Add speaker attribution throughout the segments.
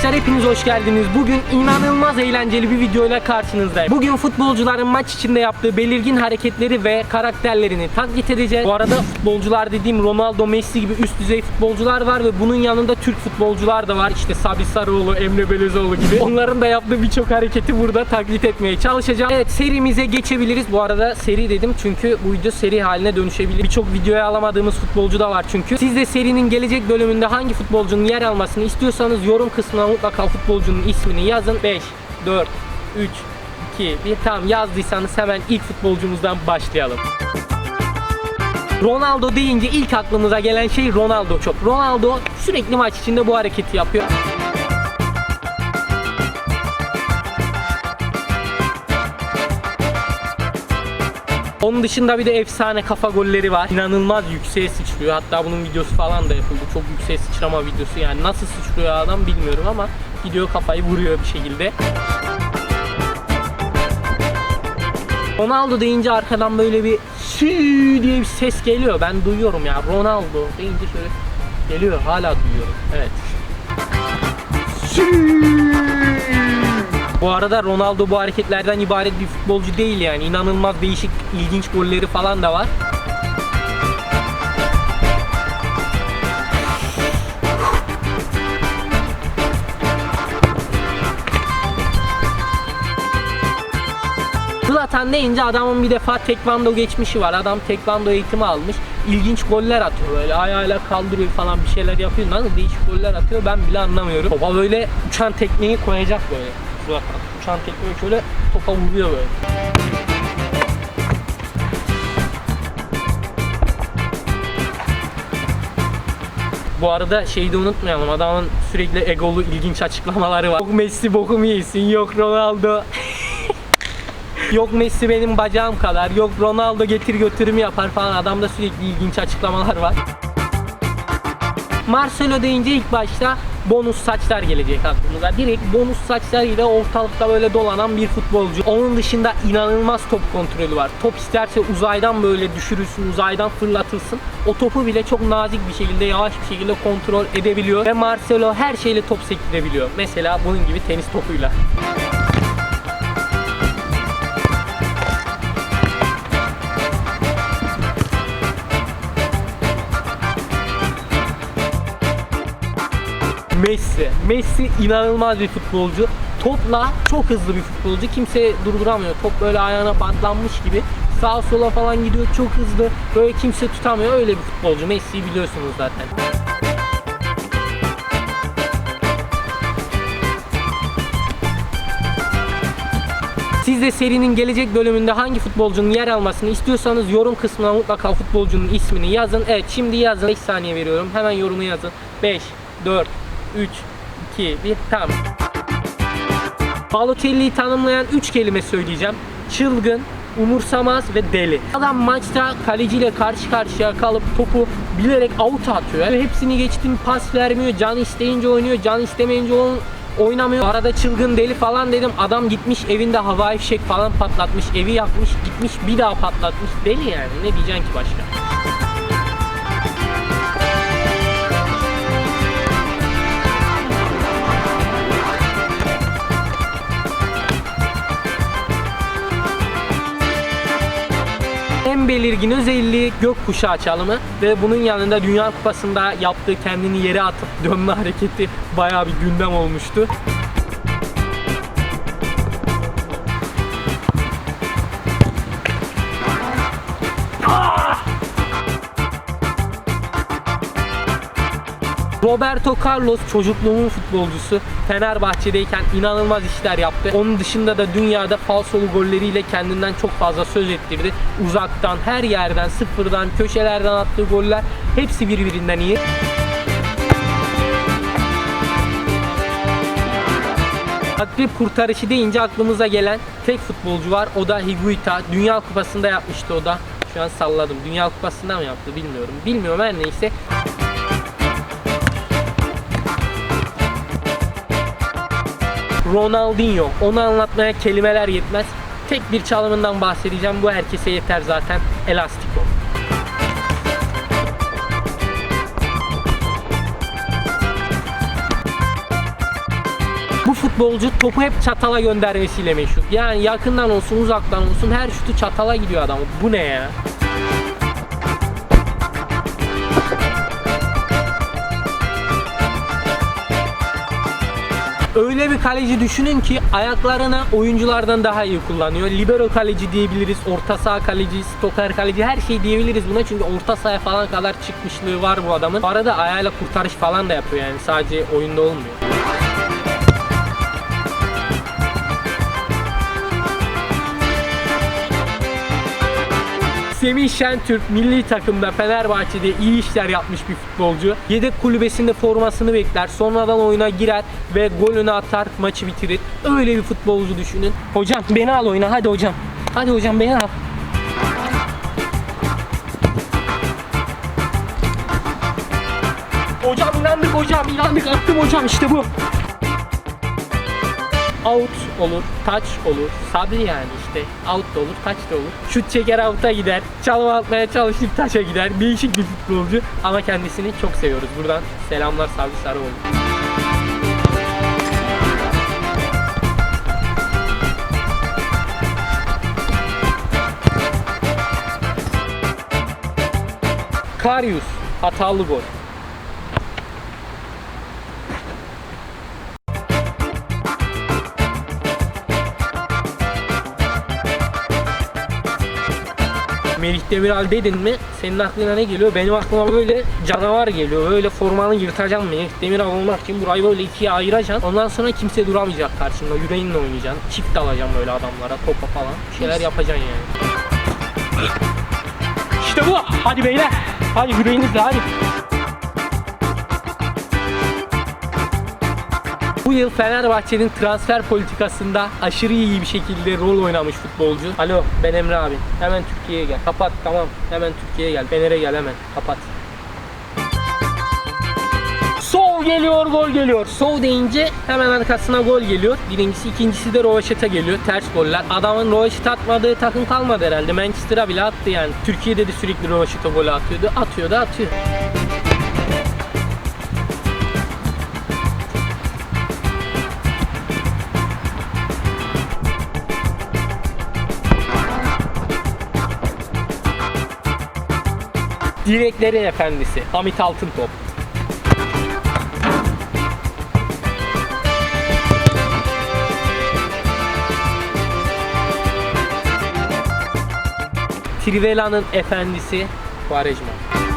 Speaker 1: Arkadaşlar hepiniz hoş geldiniz. Bugün inanılmaz eğlenceli bir videoyla karşınızdayım. Bugün futbolcuların maç içinde yaptığı belirgin hareketleri ve karakterlerini taklit edeceğiz. Bu arada futbolcular dediğim Ronaldo, Messi gibi üst düzey futbolcular var ve bunun yanında Türk futbolcular da var. İşte Sabri Sarıoğlu, Emre Belözoğlu gibi. Onların da yaptığı birçok hareketi burada taklit etmeye çalışacağım. Evet serimize geçebiliriz. Bu arada seri dedim çünkü bu video seri haline dönüşebilir. Birçok videoya alamadığımız futbolcu da var çünkü. Siz de serinin gelecek bölümünde hangi futbolcunun yer almasını istiyorsanız yorum kısmına mutlaka futbolcunun ismini yazın. 5, 4, 3, 2, 1 tamam yazdıysanız hemen ilk futbolcumuzdan başlayalım. Ronaldo deyince ilk aklımıza gelen şey Ronaldo çok. Ronaldo sürekli maç içinde bu hareketi yapıyor. Onun dışında bir de efsane kafa golleri var. İnanılmaz yükseğe sıçrıyor. Hatta bunun videosu falan da yapıldı. Çok yükseğe sıçrama videosu yani. Nasıl sıçrıyor adam bilmiyorum ama gidiyor kafayı vuruyor bir şekilde. Ronaldo deyince arkadan böyle bir sü diye bir ses geliyor. Ben duyuyorum ya. Ronaldo deyince şöyle geliyor. Hala duyuyorum. Evet. Bu arada Ronaldo bu hareketlerden ibaret bir futbolcu değil yani. İnanılmaz değişik, ilginç golleri falan da var. Zlatan deyince adamın bir defa tekvando geçmişi var. Adam tekvando eğitimi almış. İlginç goller atıyor böyle ayağıyla kaldırıyor falan bir şeyler yapıyor. Nasıl değişik goller atıyor ben bile anlamıyorum. Topa böyle uçan tekmeyi koyacak böyle. Zlatan. Uçan tekmeyi şöyle topa vuruyor böyle. Bu arada şeyi de unutmayalım. Adamın sürekli egolu ilginç açıklamaları var. Yok Messi bokumu yesin, yok Ronaldo. yok Messi benim bacağım kadar, yok Ronaldo getir götürüm yapar falan. Adamda sürekli ilginç açıklamalar var. Marcelo deyince ilk başta bonus saçlar gelecek aklımıza. Direkt bonus saçlarıyla ortalıkta böyle dolanan bir futbolcu. Onun dışında inanılmaz top kontrolü var. Top isterse uzaydan böyle düşürülsün, uzaydan fırlatılsın. O topu bile çok nazik bir şekilde, yavaş bir şekilde kontrol edebiliyor. Ve Marcelo her şeyle top sektirebiliyor. Mesela bunun gibi tenis topuyla. Messi. Messi inanılmaz bir futbolcu. Topla çok hızlı bir futbolcu. Kimse durduramıyor. Top böyle ayağına bantlanmış gibi. Sağa sola falan gidiyor çok hızlı. Böyle kimse tutamıyor. Öyle bir futbolcu. Messi'yi biliyorsunuz zaten. Siz de serinin gelecek bölümünde hangi futbolcunun yer almasını istiyorsanız yorum kısmına mutlaka futbolcunun ismini yazın. Evet şimdi yazın. 5 saniye veriyorum. Hemen yorumu yazın. 5, 4, 3, 2, 1 tamam. Balotelli'yi tanımlayan 3 kelime söyleyeceğim. Çılgın, umursamaz ve deli. Adam maçta kaleciyle karşı karşıya kalıp topu bilerek out atıyor. Yani hepsini geçtim pas vermiyor. Can isteyince oynuyor, can istemeyince on oynamıyor. Arada çılgın deli falan dedim. Adam gitmiş evinde havai fişek falan patlatmış. Evi yakmış, gitmiş bir daha patlatmış. Deli yani. Ne diyeceksin ki başka? Belirgin özelliği gökkuşağı çalımı ve bunun yanında Dünya Kupası'nda yaptığı kendini yere atıp dönme hareketi bayağı bir gündem olmuştu. Roberto Carlos çocukluğumun futbolcusu. Fenerbahçe'deyken inanılmaz işler yaptı. Onun dışında da dünyada falsolu golleriyle kendinden çok fazla söz ettirdi. Uzaktan, her yerden, sıfırdan, köşelerden attığı goller hepsi birbirinden iyi. Akrep kurtarışı deyince aklımıza gelen tek futbolcu var. O da Higuita. Dünya Kupası'nda yapmıştı o da. Şu an salladım. Dünya Kupası'nda mı yaptı bilmiyorum. Bilmiyorum her neyse. Ronaldinho. Onu anlatmaya kelimeler yetmez. Tek bir çalımından bahsedeceğim. Bu herkese yeter zaten. Elastico. Bu futbolcu topu hep çatala göndermesiyle meşhur. Yani yakından olsun uzaktan olsun her şutu çatala gidiyor adam. Bu ne ya? Öyle bir kaleci düşünün ki ayaklarını oyunculardan daha iyi kullanıyor. Libero kaleci diyebiliriz, orta saha kaleci, stoper kaleci her şey diyebiliriz buna çünkü orta sahaya falan kadar çıkmışlığı var bu adamın. Arada ayağıyla kurtarış falan da yapıyor yani sadece oyunda olmuyor. Semih Şentürk milli takımda Fenerbahçe'de iyi işler yapmış bir futbolcu. Yedek kulübesinde formasını bekler. Sonradan oyuna girer ve golünü atar, maçı bitirir. Öyle bir futbolcu düşünün. Hocam beni al oyuna hadi hocam. Hadi hocam beni al. Hocam inandık hocam inandık attım hocam işte bu. Out olur, touch olur, sabri yani işte. Out da olur, touch da olur. Şut çeker out'a gider, çalım atmaya çalışır taç'a gider. Değişik bir futbolcu ama kendisini çok seviyoruz. Buradan selamlar Sabri Sarıoğlu. Karius hatalı gol. Melih Demiral dedin mi senin aklına ne geliyor? Benim aklıma böyle canavar geliyor. Böyle formanı yırtacağım Melih Demiral olmak için burayı böyle ikiye ayıracaksın. Ondan sonra kimse duramayacak karşında. Yüreğinle oynayacaksın. Çift alacaksın böyle adamlara topa falan. Bir şeyler yapacaksın yani. İşte bu. Hadi beyler. Hadi yüreğinizle hadi. Bu yıl Fenerbahçe'nin transfer politikasında aşırı iyi bir şekilde rol oynamış futbolcu. Alo ben Emre abi. Hemen Türkiye'ye gel. Kapat tamam. Hemen Türkiye'ye gel. Fener'e gel hemen. Kapat. Sol geliyor, gol geliyor. Sol deyince hemen arkasına gol geliyor. Birincisi, ikincisi de Rovaşet'e geliyor. Ters goller. Adamın Rovaşet atmadığı takım kalmadı herhalde. Manchester'a bile attı yani. Türkiye'de de sürekli Rovaşet'e gol atıyordu. Atıyor da atıyor. Direklerin efendisi Hamit Altıntop. Trivela'nın efendisi Quaresma.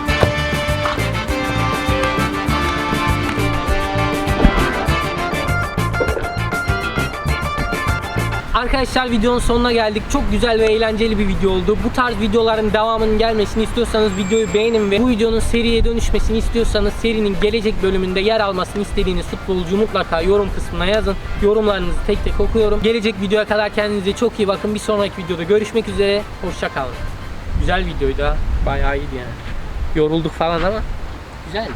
Speaker 1: Arkadaşlar videonun sonuna geldik. Çok güzel ve eğlenceli bir video oldu. Bu tarz videoların devamının gelmesini istiyorsanız videoyu beğenin ve bu videonun seriye dönüşmesini istiyorsanız serinin gelecek bölümünde yer almasını istediğiniz futbolcu mutlaka yorum kısmına yazın. Yorumlarınızı tek tek okuyorum. Gelecek videoya kadar kendinize çok iyi bakın. Bir sonraki videoda görüşmek üzere. Hoşçakalın. Güzel videoydu ha. Bayağı iyiydi yani. Yorulduk falan ama güzeldi.